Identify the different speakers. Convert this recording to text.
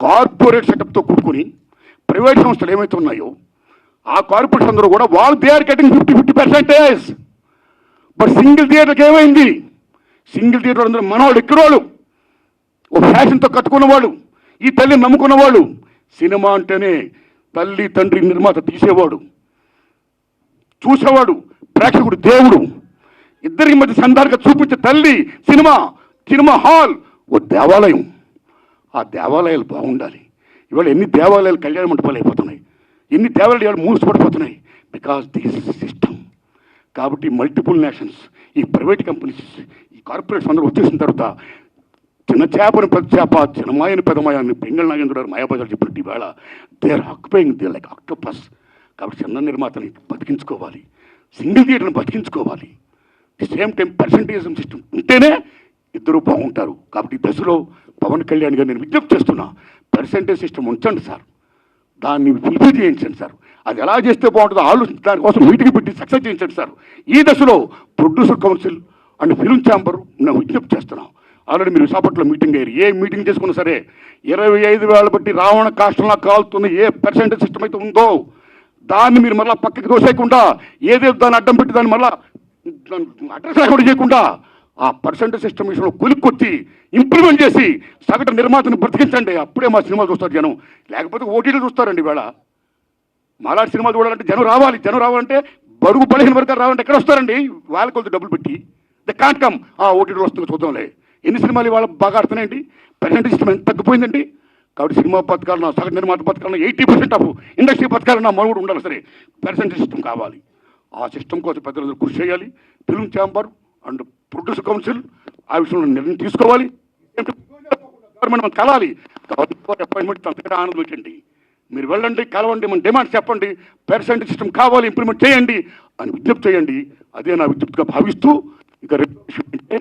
Speaker 1: Corporate సెటప్తో కూడుకొని private సంస్థలు ఏమైతే ఉన్నాయో ఆ కార్పొరేట్స్ అందరూ కూడా వాళ్ళు they are getting fifty fifty percentage but single థియేటర్కి ఏమైంది? సింగిల్ థియేటర్ అందరూ మనవాళ్ళు ఎక్కడవాళ్ళు ఒక ఫ్యాషన్తో కట్టుకున్నవాడు ఈ తల్లిని నమ్ముకున్నవాడు సినిమా అంటేనే తల్లి తండ్రి నిర్మాత తీసేవాడు. చూసేవాడు ప్రేక్షకుడు దేవుడు. ఇద్దరికి మధ్య సంధానంగా చూపించే తల్లి సినిమా సినిమా హాల్ ఓ దేవాలయం. ఆ దేవాలయాలు బాగుండాలి. ఇవాళ ఎన్ని దేవాలయాలు కళ్యాణ మండపాలు అయిపోతున్నాయి. ఎన్ని దేవాలయాలు మూసిపడిపోతున్నాయి బికాస్ దిస్ సిస్టమ్ కాబట్టి మల్టిపుల్ నేషన్స్ ఈ ప్రైవేట్ కంపెనీస్ ఈ కార్పొరేట్స్ అందరూ వచ్చేసిన తర్వాత చిన్న చేపని పెద్ద చేప చిన్నమాయని పెదమాయని పెంగళ నాగేంద్ర గారు మాయాబజార్ చెప్పినట్టు ఈవేళ they are occupying they like octopus కాబట్టి చిన్న నిర్మాతని బతికించుకోవాలి. సింగిల్ థియేటర్ని బతికించుకోవాలి సేమ్ టైం పర్సంటేజ్ సిస్టమ్ ఉంటేనే ఇద్దరు బాగుంటారు. కాబట్టి ఈ దశలో పవన్ కళ్యాణ్ గారు నేను విజ్ఞప్తి చేస్తున్నా పర్సంటేజ్ సిస్టమ్ ఉంచండి సార్. దాన్ని ఫుల్ఫిల్ చేయించండి సార్. అది ఎలా చేస్తే బాగుంటుందో ఆలోచించి దానికోసం మీటింగ్ పెట్టి సక్సెస్ చేయించండి సార్. ఈ దశలో producer council and film chamber నేను విజ్ఞప్తి చేస్తున్నాం. ఆల్రెడీ మీరు విశాఖపట్నంలో మీటింగ్ అయ్యారు. ఏ మీటింగ్ చేసుకున్నా సరే ఇరవై ఐదు వేల బట్టి రావణ కాష్టంలా కాలుతున్న ఏ పర్సెంటేజ్ సిస్టమ్ అయితే ఉందో దాన్ని మీరు మళ్ళీ పక్కకి దోసేయకుండా ఏదేదో దాన్ని అడ్డం పెట్టి దాన్ని మళ్ళీ అడ్రస్ లేకుండా చేయకుండా ఆ పర్సెంట్ సిస్టమ్ విషయంలో కొలిక్కొచ్చి ఇంప్లిమెంట్ చేసి సగటు నిర్మాతను బ్రతికించండి. అప్పుడే మా సినిమాలు చూస్తారు జనం. లేకపోతే ఓటీలు చూస్తారండి వేళ మాలాంటి సినిమాలు చూడాలంటే జనం రావాలి. జనం రావాలంటే బడుగు బలహీన వర్గాలు రావాలంటే ఎక్కడ వస్తారండి? వాళ్ళ కొద్ది డబ్బులు పెట్టి. The can't come. ఆ ఓటీటీ వస్తుంది చూద్దాంలే. ఎన్ని సినిమాలు ఇవాళ బాగా ఆడుతున్నాయండి? పర్సెంట్ సిస్టమ్ ఎంత తగ్గిపోయిందండి? కాబట్టి సినిమా పథకాలు నా సగటు నిర్మాత పథకాలను ఎయిటీ పర్సెంట్ ఆఫ్ ఇండస్ట్రీ పథకాలు నా మనుగుడు ఉండాలి సరే. పర్సెంట్ సిస్టమ్ కావాలి. ఆ సిస్టమ్ కోసం పెద్దలందరూ కృషి చేయాలి. Film chamber and producer council ఆ విషయంలో నిర్ణయం తీసుకోవాలి. గవర్నమెంట్ మనం కలాలి. అపాయింట్మెంట్ తన ఆనందం పెట్టండి మీరు వెళ్ళండి కలవండి మన డిమాండ్ చెప్పండి పెర్సెంట్ సిస్టమ్ కావాలి ఇంప్లిమెంట్ చేయండి అని విజ్ఞప్తి చేయండి. అదే నా విజ్ఞప్తిగా భావిస్తూ ఇక రేపు అంటే